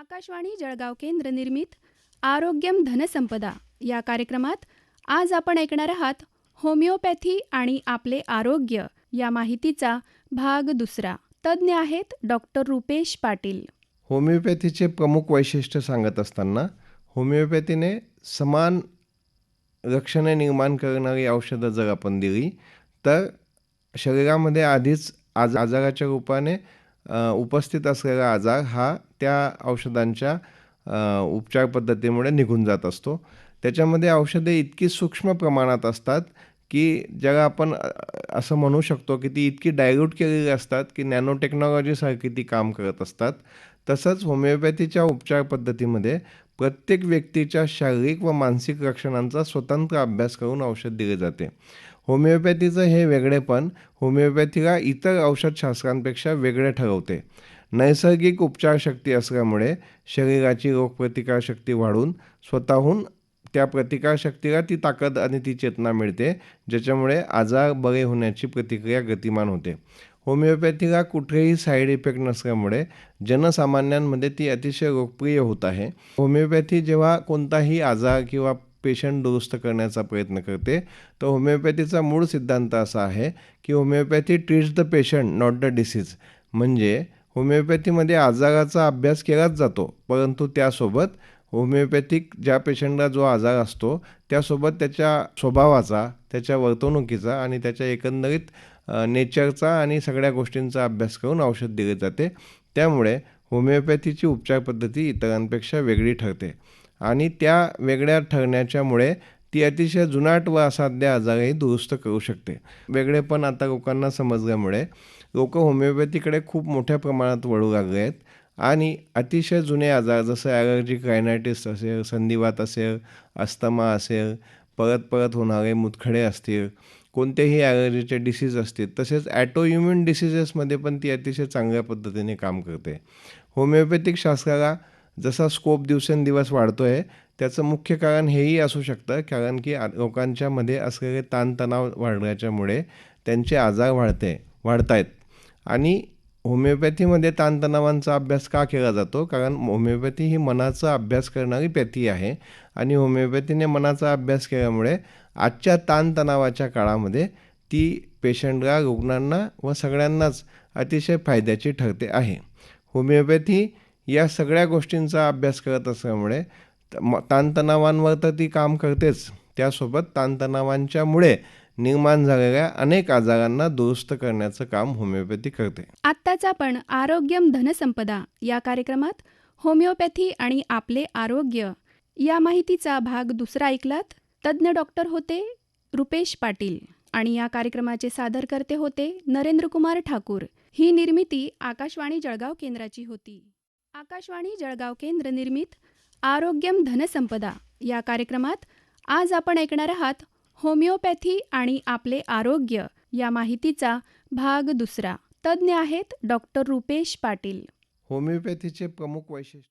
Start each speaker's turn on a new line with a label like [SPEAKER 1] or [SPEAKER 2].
[SPEAKER 1] आकाशवाणी जळगाव केंद्र निर्मित आरोग्यम धनसंपदा या कार्यक्रमात आज आपण ऐकणार आहात होमिओपॅथी आणि आपले आरोग्य या माहितीचा भाग दुसरा. तज्ज्ञ आहेत डॉक्टर रुपेश पाटील.
[SPEAKER 2] होमिओपॅथीचे प्रमुख वैशिष्ट्य सांगत असताना होमिओपॅथीने समान लक्षणे निर्माण करणारी औषधं जर आपण दिली तर शरीरामध्ये आधीच आज आजाराच्या रूपाने उपस्थित असलेला आजार हा त्या औषधांच्या उपचार पद्धतीमुळे निघून जात असतो. त्याच्यामध्ये औषधे इतकी सूक्ष्म प्रमाणात असतात की ज्याला आपण असं म्हणू शकतो की ती इतकी डायल्यूट केलेली असतात की नॅनो टेक्नॉलॉजीसारखी ती काम करत असतात. तसंच होमिओपॅथीच्या उपचार पद्धतीमध्ये प्रत्येक व्यक्तीच्या शारीरिक व मानसिक लक्षणांचा स्वतंत्र अभ्यास करून औषध दिले जाते. होमिओपॅथीचं हे वेगळेपण होमिओपॅथीला इतर औषधशास्त्रांपेक्षा वेगळे ठरवते. नैसर्गिक उपचारशक्ती असल्यामुळे शरीराची रोगप्रतिकारशक्ती वाढून स्वतःहून त्या प्रतिकारशक्तीला ती ताकद आणि ती चेतना मिळते ज्याच्यामुळे आजार बरे होण्याची प्रतिक्रिया गतिमान होते. होमिओपॅथीला कुठेही साईड इफेक्ट नसल्यामुळे जनसामान्यांमध्ये ती अतिशय लोकप्रिय होत आहे. होमिओपॅथी जेव्हा कोणताही आजार किंवा पेशंट दुरुस्त करण्याचा प्रयत्न करते. तर होमिओपॅथीचा मूळ सिद्धांत असा आहे की homeopathy treats the patient not the disease म्हणजे होमिओपॅथीमध्ये आजाराचा अभ्यास केलाच जातो परंतु त्यासोबत होमिओपॅथिक ज्या पेशंटला जो आजार असतो त्यासोबत त्याच्या स्वभावाचा त्याच्या वर्तणुकीचा आणि त्याच्या एकंदरीत नेचरचा आणि सगळ्या गोष्टींचा अभ्यास करून औषध दिले जाते. त्यामुळे होमिओपॅथीची उपचार पद्धती इतरांपेक्षा वेगळी ठरते. आणि त्या वेगळ्या ठरण्याच्यामुळे ती अतिशय जुनाट व असाध्य आजारही दुरुस्त करू शकते. वेगळेपण आता लोकांना समजल्यामुळे लोक होमिओपॅथीकडे खूप मोठ्या प्रमाणात वळू लागले आहेत आणि अतिशय जुने आजार जसं ॲलर्जिक रायनायटिस असेल संधिवात असेल अस्थमा असेल परत परत होणारे मुतखडे असतील कोणतेही ॲलर्जीचे डिसीज असतील तसेच ॲटोइम्युन डिसिजेसमध्ये पण ती अतिशय चांगल्या पद्धतीने काम करते. होमिओपॅथिक शास्त्राला जसा स्कोप दिवसेंदिवस वाढतो आहे त्याचं मुख्य कारण हेही असू शकतं. कारण की आ- लोकांच्यामध्ये असलेले ताणतणाव वाढल्याच्यामुळे त्यांचे आजार वाढते वाढत आहेत आणि होमिओपॅथीमध्ये ताणतणावांचा अभ्यास का केला जातो? कारण होमिओपॅथी ही मनाचा अभ्यास करणारी पॅथी आहे. आणि होमिओपॅथीने मनाचा अभ्यास केल्यामुळे आजच्या ताणतणावाच्या काळामध्ये ती पेशंटला रुग्णांना व सगळ्यांनाच अतिशय फायद्याची ठरते आहे. होमिओपॅथी या सगळ्या गोष्टींचा अभ्यास करत असल्यामुळे ताणतणावांवर तर ती काम करतेच. त्यासोबत ताणतणावांच्यामुळे निर्माण झालेल्या अनेक आजारांना दुरुस्त करण्याचं काम होमिओपॅथी करते.
[SPEAKER 1] आत्ताच आपण आरोग्यम धनसंपदा या कार्यक्रमात होमिओपॅथी आणि आपले आरोग्य या माहितीचा भाग दुसरा ऐकलात? तज्ज्ञ डॉक्टर होते रुपेश पाटील आणि या कार्यक्रमाचे सादरकर्ते होते नरेंद्रकुमार ठाकूर. ही निर्मिती आकाशवाणी जळगाव केंद्राची होती. आकाशवाणी जळगाव केंद्र निर्मित आरोग्यम धनसंपदा या कार्यक्रमात आज आपण ऐकणार आहात होमिओपॅथी आणि आपले आरोग्य या माहितीचा भाग दुसरा. तज्ज्ञ आहेत डॉक्टर रुपेश पाटील.
[SPEAKER 2] होमिओपॅथीचे प्रमुख वैशिष्ट्य